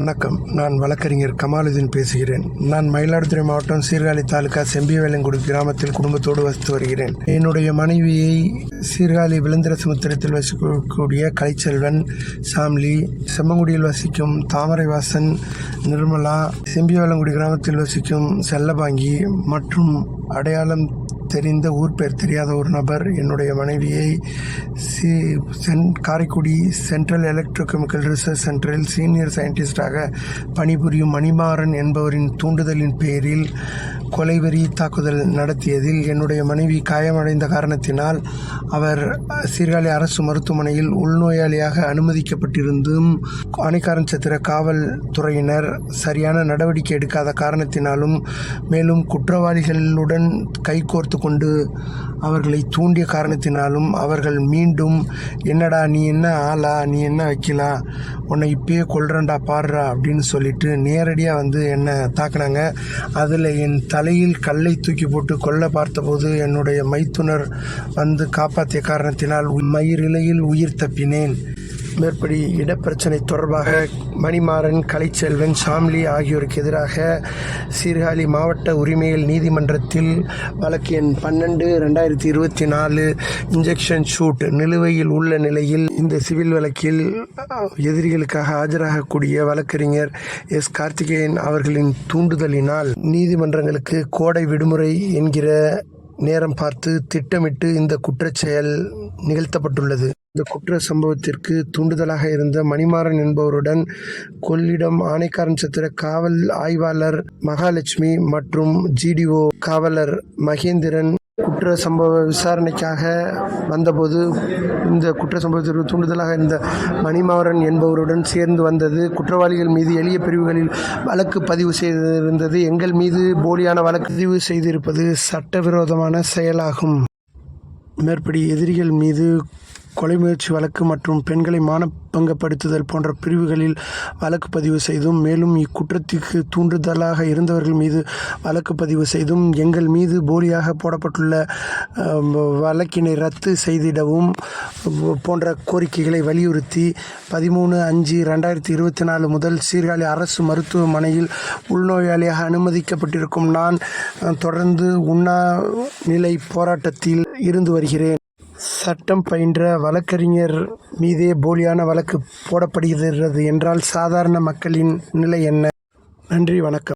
வணக்கம். நான் வழக்கறிஞர் கமாலுதீன் பேசுகிறேன். நான் மயிலாடுதுறை மாவட்டம் சீர்காழி தாலுகா செம்பிவேலங்குடி கிராமத்தில் குடும்பத்தோடு வசித்து வருகிறேன். என்னுடைய மனைவியை சீர்காழி விழுந்திர சமுத்திரத்தில் வசிக்கக்கூடிய கலைச்செல்வன் சாம்லி செம்மங்குடியில் வசிக்கும் தாமரைவாசன் நிர்மலா செம்பிவேலங்குடி கிராமத்தில் வசிக்கும் செல்லபாங்கி மற்றும் அடையாளம் தெரிந்த ஊர் பேர் தெரியாத ஒரு நபர் என்னுடைய மனைவியை சி சென் காரைக்குடி சென்ட்ரல் எலக்ட்ரோகெமிக்கல் ரிசர்ச் சென்டரில் சீனியர் சயின்டிஸ்டாக பணிபுரியும் மணிமாறன் என்பவரின் தூண்டுதலின் பேரில் கொலைவெறி தாக்குதல் நடத்தியதில் என்னுடைய மனைவி காயமடைந்த காரணத்தினால் அவர் சீர்காழி அரசு மருத்துவமனையில் உள்நோயாளியாக அனுமதிக்கப்பட்டிருந்தும் ஆணைக்காரன் சத்திர காவல்துறையினர் சரியான நடவடிக்கை எடுக்காத காரணத்தினாலும் மேலும் குற்றவாளிகளுடன் கைகோர்த்து கொண்டு அவர்களை தூண்டிய காரணத்தினாலும் அவர்கள் மீண்டும் என்னடா நீ என்ன ஆளா? நீ என்ன வைக்கலா? உன்னை இப்பயே கொள்றண்டா பாடுறா அப்படின்னு சொல்லிட்டு நேரடியாக வந்து என்னை தாக்குனாங்க. அதில் என் தலையில் கல்லை தூக்கி போட்டு கொல்ல பார்த்தபோது என்னுடைய மைத்துனர் வந்து காப்பாற்றிய காரணத்தினால் மயிரிழையில் உயிர் தப்பினேன். மேற்படி இடப்பிரச்சனை தொடர்பாக மணிமாறன் கலைச்செல்வன் சாம்லி ஆகியோருக்கு எதிராக சீர்காழி மாவட்ட உரிமையில் நீதிமன்றத்தில் வழக்கு எண் பன்னெண்டு ரெண்டாயிரத்தி இருபத்தி நாலு இன்ஜெக்ஷன் ஷூட் நிலுவையில் உள்ள நிலையில் இந்த சிவில் வழக்கில் எதிரிகளுக்காக ஆஜராகக்கூடிய வழக்கறிஞர் எஸ். கார்த்திகேயன் அவர்களின் தூண்டுதலினால் நீதிமன்றங்களுக்கு கோடை விடுமுறை என்கிற நேரம் பார்த்து திட்டமிட்டு இந்த குற்றச்செயல் நிகழ்த்தப்பட்டுள்ளது. இந்த குற்ற சம்பவத்திற்கு தூண்டுதலாக இருந்த மணிமாறன் என்பவருடன் கொள்ளிடம் ஆணைக்காரன் சத்திர காவல் ஆய்வாளர் மகாலட்சுமி மற்றும் ஜிடிஓ காவலர் மகேந்திரன் குற்ற சம்பவ விசாரணைக்காக வந்தபோது இந்த குற்ற சம்பவத்திற்கு தூண்டுதலாக இருந்த மணிமாறன் என்பவருடன் சேர்ந்து வந்தது. குற்றவாளிகள் மீது எளிய பிரிவுகளில் வழக்கு பதிவு செய்திருந்தது. எங்கள் மீது போலியான வழக்கு பதிவு செய்திருப்பது சட்டவிரோதமான செயலாகும். மேற்படி எதிரிகள் மீது கொலை முயற்சி வழக்கு மற்றும் பெண்களை மானபங்கப்படுத்துதல் போன்ற பிரிவுகளில் வழக்கு பதிவு செய்தும் மேலும் இக்குற்றத்திற்கு தூண்டுதலாக இருந்தவர்கள் மீது வழக்கு பதிவு செய்தும் எங்கள் மீது போலியாக போடப்பட்டுள்ள வழக்கினை ரத்து செய்திடவும் போன்ற கோரிக்கைகளை வலியுறுத்தி பதிமூணு அஞ்சு ரெண்டாயிரத்தி இருபத்தி நாலு முதல் சீர்காழி அரசு மருத்துவமனையில் உள்நோயாளியாக அனுமதிக்கப்பட்டிருக்கும் நான் தொடர்ந்து உண்ணா நிலை போராட்டத்தில் இருந்து வருகிறேன். சட்டம் பயின்ற வழக்கறிஞர் மீதே போலியான வழக்கு போடப்படுகிறது என்றால் சாதாரண மக்களின் நிலை என்ன? நன்றி வணக்கம்.